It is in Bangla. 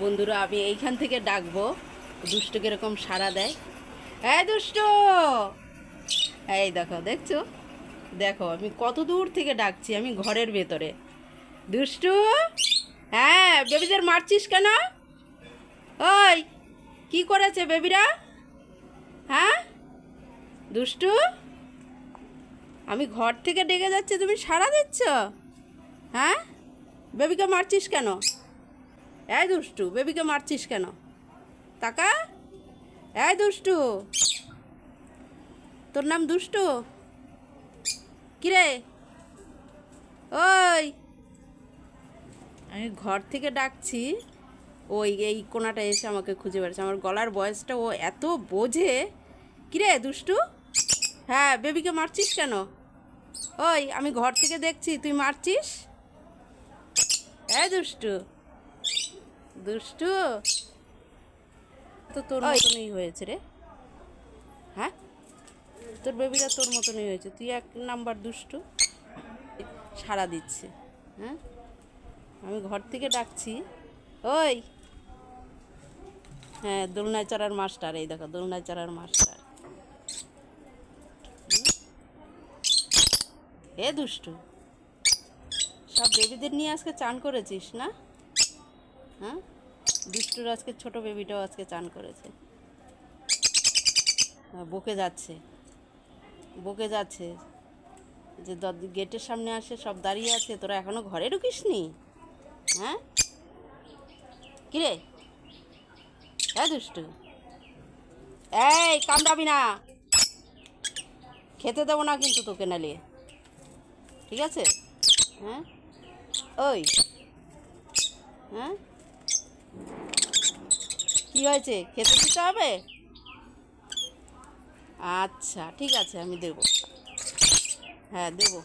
বন্ধুরা, আমি এইখান থেকে ডাকবো। দুষ্টু কীরকম সাড়া দেয়। এই দুষ্টু! এই দেখো, দেখছ? দেখো, আমি কত দূর থেকে ডাকছি, আমি ঘরের ভেতরে। দুষ্টু! হ্যাঁ বেবিদের মারছিস কেন? ওই, কি করেছে বেবিরা? হ্যাঁ? দুষ্টু! আমি ঘর থেকে ডেকে যাচ্ছি, তুমি সাড়া দিচ্ছ? হ্যাঁ? বেবিকে মারছিস কেন? এই দুষ্টু, বেবিকে মারছিস কেন? তাকা। এই দুষ্টু। তোর নাম দুষ্টু? কিরে? ওই। আমি ঘর থেকে ডাকছি। ওই, এই কোনাটা এসে আমাকে খুঁজে বেড়াচ্ছে। আমার গলার বয়সটা ও এত বোঝে। কিরে দুষ্টু? হ্যাঁ বেবিকে মারছিস কেন? ওই, আমি ঘর থেকে দেখছি, তুই মারছিস? হ্যাঁ দুষ্টু। দুষ্টু। তো তোর মতনই হয়েছে রে। হ্যাঁ? তোর বেবিরা তোর মতনই হয়েছে। তুই এক নাম্বার দুষ্টু। সাড়া দিচ্ছে। হ্যাঁ? আমি ঘর থেকে ডাকছি। ওই। হ্যাঁ দোলনায় চড়ার মাস্টার। এই দেখো দোলনায় চড়ার মাস্টার। এ দুষ্টু। সব বেবিদের নিয়ে আজকে চান করেছিস না? হ্যাঁ? বিষ্টুর আজকে ছোট বেবিটাও আজকে চান করেছে। হ্যাঁ, বকে যাচ্ছে। বকে যাচ্ছে। যে গেটের সামনে আসে সব দাঁড়িয়ে আছে। তোরা এখনও ঘরে ঢুকিসনি? হ্যাঁ? কিরে? হ্যাঁ দুষ্টু? এই কামড়াবি না। খেতে দেবো না কিন্তু তোকে নালিয়ে ঠিক আছে? হ্যাঁ? ওই। হ্যাঁ? কি হয়েছে? খেতে দিতে হবে? আচ্ছা ঠিক আছে আমি দেব। হ্যাঁ দেবো।